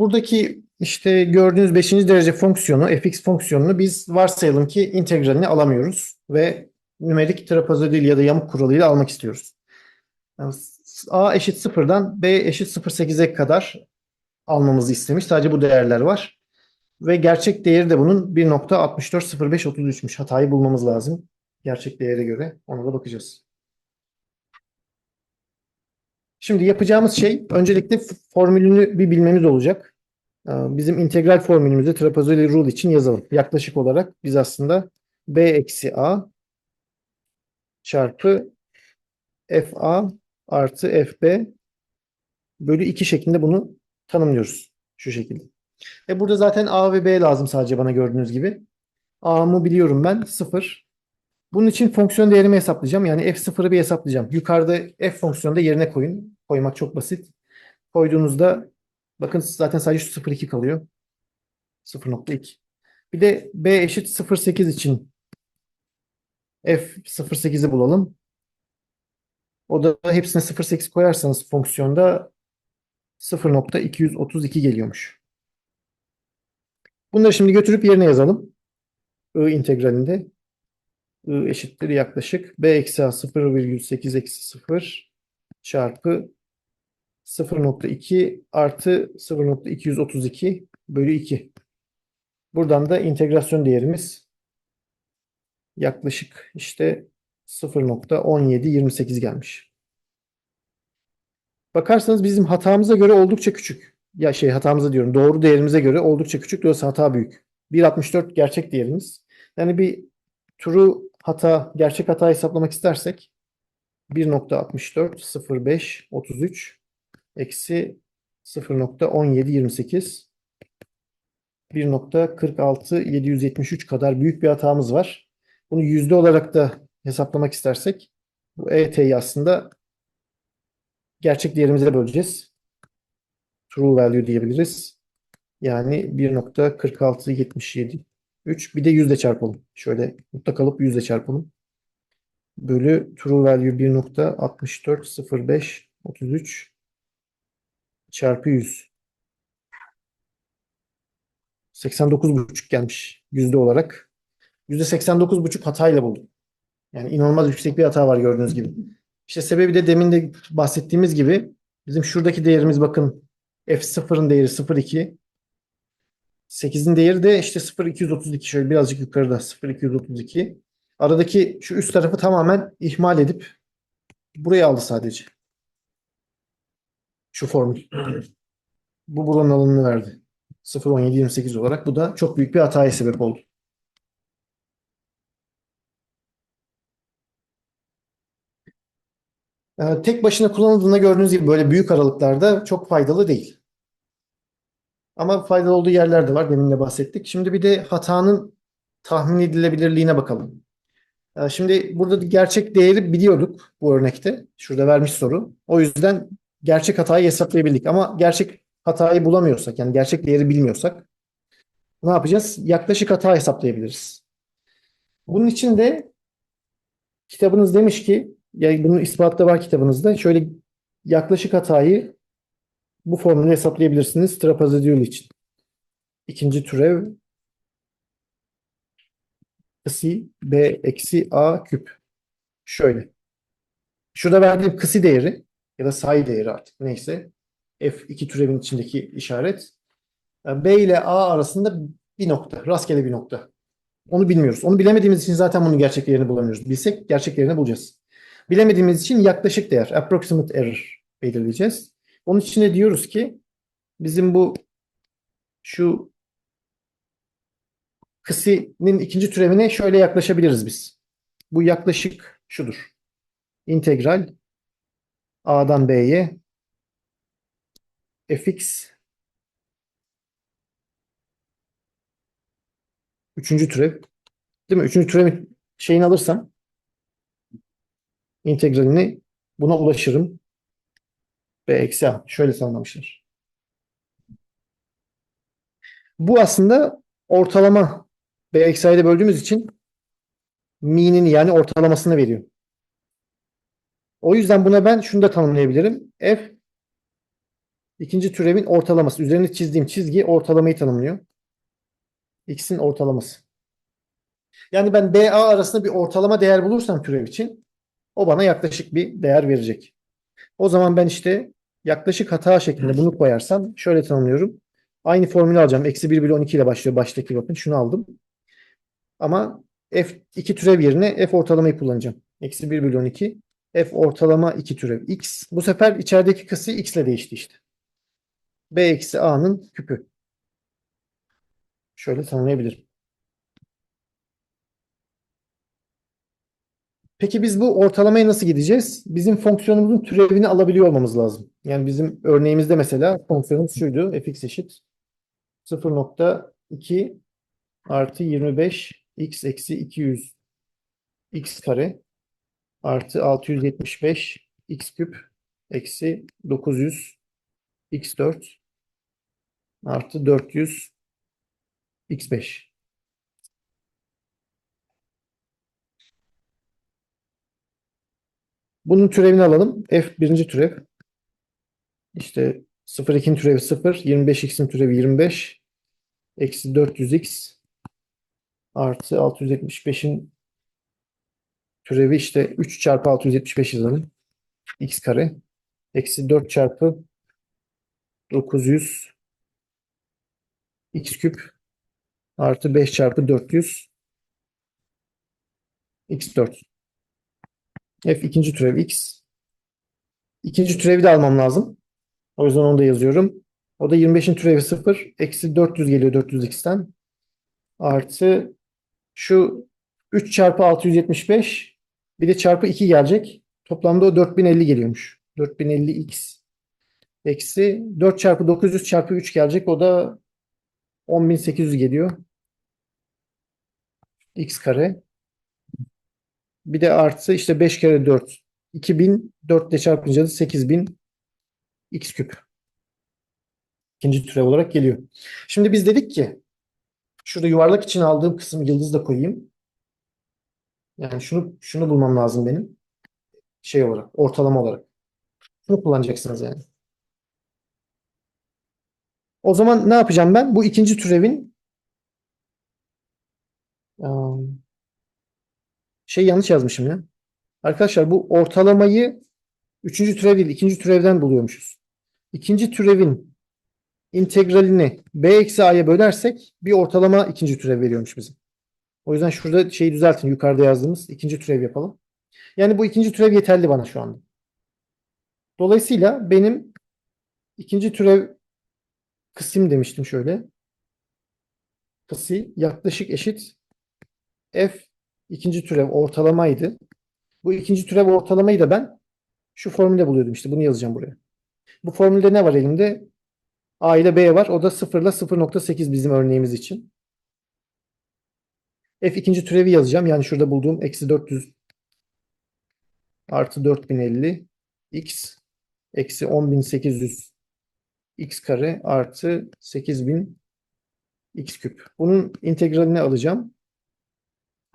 Buradaki işte gördüğünüz 5. derece fonksiyonu, fx fonksiyonunu biz varsayalım ki integralini alamıyoruz ve nümerik trapezoidal ya da yamuk kuralıyla almak istiyoruz. A eşit sıfırdan b eşit 0,8'e kadar almamızı istemiş. Sadece bu değerler var. Ve gerçek değeri de bunun 1.640533'müş. Hatayı bulmamız lazım. Gerçek değere göre. Ona da bakacağız. Şimdi yapacağımız şey öncelikle formülünü bir bilmemiz olacak. Ee, Bizim integral formülümüzü trapezoidal rule için yazalım. Yaklaşık olarak biz aslında b eksi a çarpı fa artı fb bölü 2 şeklinde bunu tanımlıyoruz. Şu şekilde. E burada zaten a ve b lazım sadece bana gördüğünüz gibi. a'mı biliyorum ben 0. Bunun için fonksiyon değerimi hesaplayacağım. Yani f0'ı bir hesaplayacağım. Yukarıda f fonksiyonu da yerine koyun. Koymak çok basit. Koyduğunuzda bakın zaten sadece şu 0,2 kalıyor. 0.2. Bir de b eşit 0.8 için f 0.8'i bulalım. O da hepsine 0.8 koyarsanız fonksiyonda 0.232 geliyormuş. Bunları şimdi götürüp yerine yazalım. I integralinde. I eşittir yaklaşık b eksi a 0,8 eksi 0 çarpı 0.2 artı 0.232 bölü 2. Buradan da integrasyon değerimiz yaklaşık işte 0.1728 gelmiş. Bakarsanız bizim hatamıza göre oldukça küçük. Ya şey hatamıza diyorum doğru değerimize göre oldukça küçük. Dolayısıyla hata büyük. 1.64 gerçek değerimiz. Yani bir true hata, gerçek hata hesaplamak istersek 1.64 05 33 eksi 0.1728 1.46 773 kadar büyük bir hatamız var. Bunu yüzde olarak da hesaplamak istersek bu ET'yi aslında gerçek değerimize böleceğiz. True value diyebiliriz. Yani 1.4677 3 bir de yüzde çarpalım. Şöyle mutlak alıp yüzde çarpalım. Bölü true value 1.6405 33 çarpı 100. 89,5 gelmiş yüzde olarak. Yüzde 89,5 hatayla buldum. Yani inanılmaz yüksek bir hata var gördüğünüz gibi. İşte sebebi de demin de bahsettiğimiz gibi bizim şuradaki değerimiz bakın F0'ın değeri 0,2. 8'in değeri de işte 0,232 şöyle birazcık yukarıda 0,232. Aradaki şu üst tarafı tamamen ihmal edip buraya aldı sadece. Şu formül. Bu buranın alanını verdi. 0.1728 olarak. Bu da çok büyük bir hataya sebep oldu. Ee, tek başına kullanıldığında gördüğünüz gibi böyle büyük aralıklarda çok faydalı değil. Ama faydalı olduğu yerler de var. Demin de bahsettik. Şimdi bir de hatanın tahmin edilebilirliğine bakalım. Ee, Şimdi burada gerçek değeri biliyorduk bu örnekte. Şurada vermiş soru. O yüzden gerçek hatayı hesaplayabildik. Ama gerçek hatayı bulamıyorsak yani gerçek değeri bilmiyorsak ne yapacağız? Yaklaşık hata hesaplayabiliriz. Bunun için de kitabınız demiş ki yani bunun ispatı var kitabınızda. Şöyle yaklaşık hatayı bu formülü hesaplayabilirsiniz trapezoidal için. İkinci türev kısi b eksi a küp. Şöyle. Şurada verdiğim kısi değeri ya da say değeri artık neyse. F2 türevin içindeki işaret. B ile A arasında bir nokta. Rastgele bir nokta. Onu bilmiyoruz. Onu bilemediğimiz için zaten bunun gerçek değerini bulamıyoruz. Bilsek gerçek değerini bulacağız. Bilemediğimiz için yaklaşık değer, approximate error belirleyeceğiz. Onun için de diyoruz ki bizim bu şu kısinin ikinci türevine şöyle yaklaşabiliriz biz. Bu yaklaşık şudur. İntegral A'dan B'ye fx üçüncü türev değil mi? Üçüncü türevin şeyini alırsam integralini buna ulaşırım. B eksi A. Şöyle tanımlamışlar. Bu aslında ortalama B eksi A'yı böldüğümüz için mean'ini yani ortalamasını veriyor. O yüzden buna ben şunu da tanımlayabilirim. F İkinci türevin ortalaması. Üzerine çizdiğim çizgi ortalamayı tanımlıyor. X'in ortalaması. Yani ben BA arasında bir ortalama değer bulursam türev için o bana yaklaşık bir değer verecek. O zaman ben işte yaklaşık hata şeklinde bunu koyarsam şöyle tanımlıyorum. Aynı formülü alacağım. Eksi 1 bölü 12 ile başlıyor. Baştaki bakın şunu aldım. Ama F2 türev yerine F ortalamayı kullanacağım. Eksi 1 bölü 12. F ortalama 2 türev X. Bu sefer içerideki kısmı X ile değişti işte. B eksi A'nın küpü. Şöyle tanımlayabilirim. Peki biz bu ortalamaya nasıl gideceğiz? Bizim fonksiyonumuzun türevini alabiliyor olmamız lazım. Yani bizim örneğimizde mesela fonksiyonumuz şuydu. fx eşit 0.2 artı 25 x eksi 200 x kare artı 675 x küp eksi 900 x4 artı 400 x5. Bunun türevini alalım. F birinci türev. İşte 0,2'nin türevi 0. 25x'in türevi 25. Eksi 400x artı 675'in türevi işte 3 çarpı 675 yazalım. x kare. Eksi 4 çarpı 900 x küp artı 5 çarpı 400 x4. F ikinci türev x. İkinci türevi de almam lazım. O yüzden onu da yazıyorum. O da 25'in türevi 0. Eksi 400 geliyor 400x'ten. Artı şu 3 çarpı 675 bir de çarpı 2 gelecek. Toplamda o 4050 geliyormuş. 4050x eksi 4 çarpı 900 çarpı 3 gelecek. O da 10800 geliyor. x kare. Bir de artı işte 5 kere 4. 2000 4 ile çarpınca da 8000 x küp. İkinci türev olarak geliyor. Şimdi biz dedik ki şurada yuvarlak için aldığım kısım yıldız da koyayım. Yani şunu şunu bulmam lazım benim. Şey olarak, ortalama olarak. Şunu kullanacaksınız yani. O zaman ne yapacağım ben? Bu ikinci türevin şey yanlış yazmışım ya. Arkadaşlar bu ortalamayı üçüncü türev değil, ikinci türevden buluyormuşuz. İkinci türevin integralini b eksi a'ya bölersek bir ortalama ikinci türev veriyormuş bizim. O yüzden şurada şeyi düzeltin. Yukarıda yazdığımız ikinci türev yapalım. Yani bu ikinci türev yeterli bana şu anda. Dolayısıyla benim ikinci türev kısım demiştim şöyle. Kısi yaklaşık eşit f ikinci türev ortalamaydı. Bu ikinci türev ortalamayı da ben şu formülde buluyordum işte. Bunu yazacağım buraya. Bu formülde ne var elimde? A ile B var. O da 0 ile 0.8 bizim örneğimiz için. F ikinci türevi yazacağım. Yani şurada bulduğum eksi 400 artı 4050 x eksi 10800 x kare artı 8000 x küp. Bunun integralini alacağım.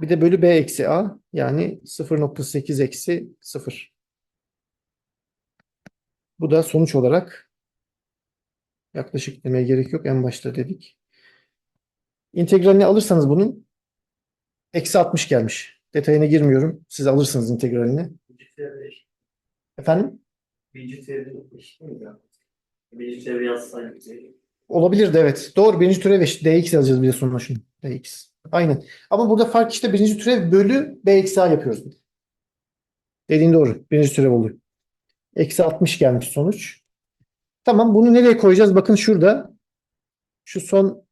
Bir de bölü b eksi a yani 0.8 eksi 0. Bu da sonuç olarak yaklaşık demeye gerek yok. En başta dedik. İntegralini alırsanız bunun eksi 60 gelmiş. Detayına girmiyorum. Siz alırsınız integralini. Efendim? Birinci teori eşit mi ya? Birinci teori yazsaydık. Olabilir de evet. Doğru. Birinci türev eşit. dx yazacağız bir de sonuna şunu. Dx. Aynen. Ama burada fark işte birinci türev bölü b eksi a yapıyoruz. Dediğin doğru. Birinci türev oluyor. Eksi 60 gelmiş sonuç. Tamam bunu nereye koyacağız? Bakın şurada. Şu son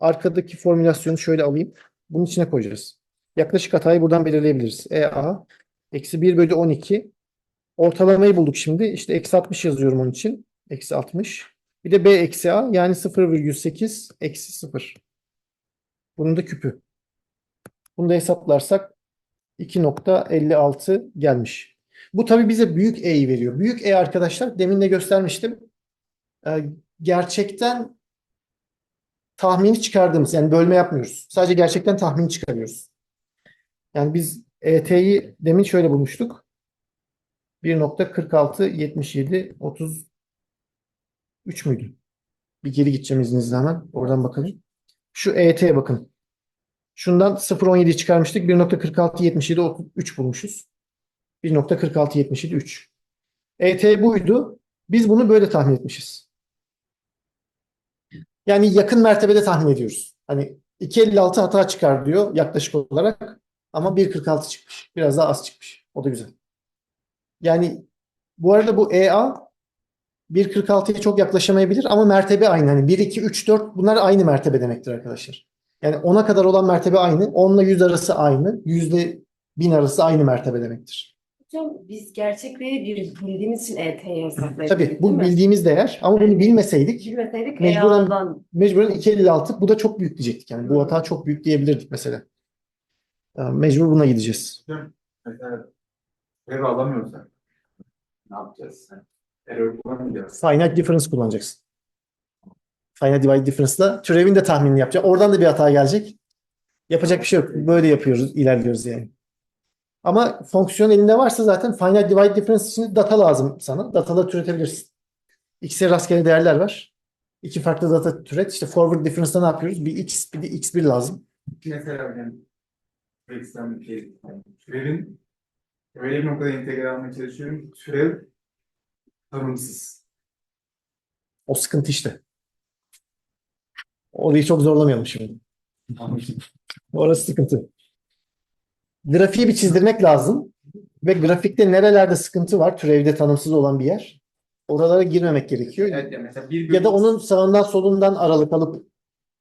arkadaki formülasyonu şöyle alayım. Bunun içine koyacağız. Yaklaşık hatayı buradan belirleyebiliriz. EA eksi 1 bölü 12 ortalamayı bulduk şimdi. İşte eksi 60 yazıyorum onun için. Eksi 60. Bir de B eksi A yani 0,8 eksi 0. Bunun da küpü. Bunu da hesaplarsak 2.56 gelmiş. Bu tabi bize büyük E'yi veriyor. Büyük E arkadaşlar demin de göstermiştim. Ee, gerçekten tahmini çıkardığımız yani bölme yapmıyoruz. Sadece gerçekten tahmini çıkarıyoruz. Yani biz ET'yi demin şöyle bulmuştuk. 1.46 77 30 3 müydü? Bir geri gideceğim izninizle hemen. Oradan bakalım. Şu EYT'ye bakın. Şundan 0.17'yi çıkarmıştık. 1.4677 3 bulmuşuz. 1.4677 3. EYT E buydu. Biz bunu böyle tahmin etmişiz. Yani yakın mertebede tahmin ediyoruz. Hani 2.56 hata çıkar diyor yaklaşık olarak. Ama 1.46 çıkmış. Biraz daha az çıkmış. O da güzel. Yani bu arada bu EA 1.46'ya çok yaklaşamayabilir ama mertebe aynı. Hani 1, 2, 3, 4 bunlar aynı mertebe demektir arkadaşlar. Yani 10'a kadar olan mertebe aynı. 10 ile 100 arası aynı. 100 ile 1000 arası aynı mertebe demektir. Hocam biz gerçekleri bir bildiğimiz için ET'ye hesaplayabiliriz Tabii bu bildiğimiz değer ama bunu bilmeseydik Bilmeseydik Mecburen- EA'dan mecburen 2.56 bu da çok büyük diyecektik. Yani bu hata çok büyük diyebilirdik mesela. Mecbur buna gideceğiz. Ev alamıyorsak ne yapacağız? Error bulamayacağız. Finite difference kullanacaksın. Finite divide difference'la türevin de tahminini yapacaksın. Oradan da bir hata gelecek. Yapacak bir şey yok. Böyle yapıyoruz, ilerliyoruz yani. Ama fonksiyon elinde varsa zaten finite divide difference için data lazım sana. Dataları türetebilirsin. X'e rastgele değerler var. İki farklı data türet. İşte forward difference'da ne yapıyoruz? Bir x, bir de x1 lazım. Mesela. Yani türevin öyle bir noktada integral almaya çalışıyorum. Türev tanımsız. O sıkıntı işte. Orayı çok zorlamayalım şimdi. Orası sıkıntı. Grafiği bir çizdirmek lazım. Ve grafikte nerelerde sıkıntı var, türevde tanımsız olan bir yer. Oralara girmemek gerekiyor. Evet, yani mesela 1 Ya da onun sağından solundan aralık alıp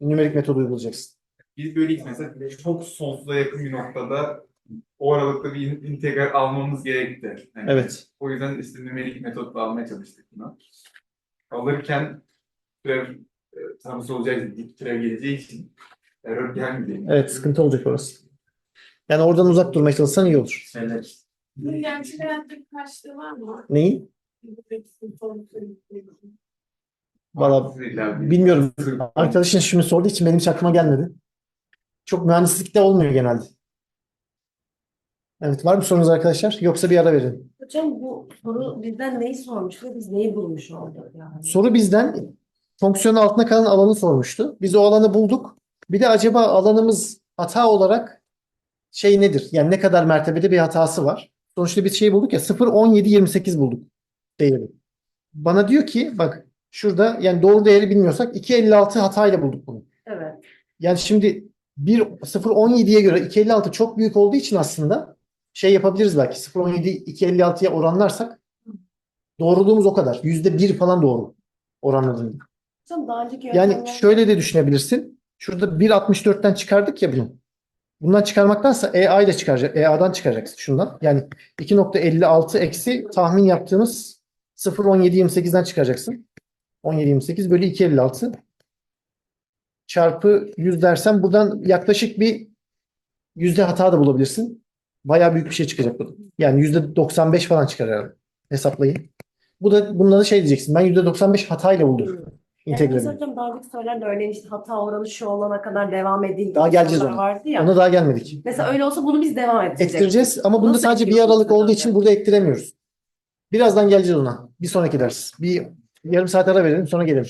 nümerik metodu uygulayacaksın. 1 bölü x mesela çok sonsuza yakın bir noktada o aralıkta bir in- integral almamız gerekti. Yani Evet. O yüzden işte nümerik metotla almaya çalıştık bunu. Alırken türev e, tanımsız olacağı dik türev geleceği için error gelmeyecek. Evet, sıkıntı olacak orası. Yani oradan uzak durmaya çalışsan iyi olur. Şeyler. Gerçek hayatta bir karşılığı var mı? Neyi? Valla bilmiyorum. Arkadaşın şimdi sorduğu için benim hiç aklıma gelmedi. Çok mühendislikte olmuyor genelde. Evet, var mı sorunuz arkadaşlar? Yoksa bir ara verin. Hocam bu soru bizden neyi sormuş ve biz neyi bulmuş olduk yani? Soru bizden fonksiyonun altına kalan alanı sormuştu. Biz o alanı bulduk. Bir de acaba alanımız hata olarak şey nedir? Yani ne kadar mertebede bir hatası var? Sonuçta biz şey bulduk ya 0, 17, 28 bulduk değeri. Bana diyor ki bak şurada yani doğru değeri bilmiyorsak 256 hatayla bulduk bunu. Evet. Yani şimdi 1 0.17'ye göre 256 çok büyük olduğu için aslında şey yapabiliriz belki 0.17 256'ya oranlarsak doğruluğumuz o kadar. %1 falan doğru oranladığında. Yani şöyle de düşünebilirsin. Şurada 1.64'ten çıkardık ya bunu. Bundan çıkarmaktansa EA ile çıkaracak. EA'dan çıkaracaksın şundan. Yani 2.56 eksi tahmin yaptığımız 0.1728'den çıkaracaksın. 17.28 bölü 2.56 çarpı 100 dersen buradan yaklaşık bir yüzde hata da bulabilirsin. Bayağı büyük bir şey çıkacak bu. Yani yüzde 95 falan çıkar herhalde. Hesaplayın. Bu da bununla da şey diyeceksin. Ben yüzde 95 hatayla buldum. Yani integralini. mesela hocam daha önceki sorularda örneğin işte hata oranı şu olana kadar devam edildi. Daha geleceğiz ona. Vardı ya. Ona daha gelmedik. Mesela öyle olsa bunu biz devam edeceğiz. Ektireceğiz ama bunda Nasıl sadece bir aralık olduğu için burada ektiremiyoruz. Birazdan geleceğiz ona. Bir sonraki ders. Bir yarım saat ara verelim sonra gelelim.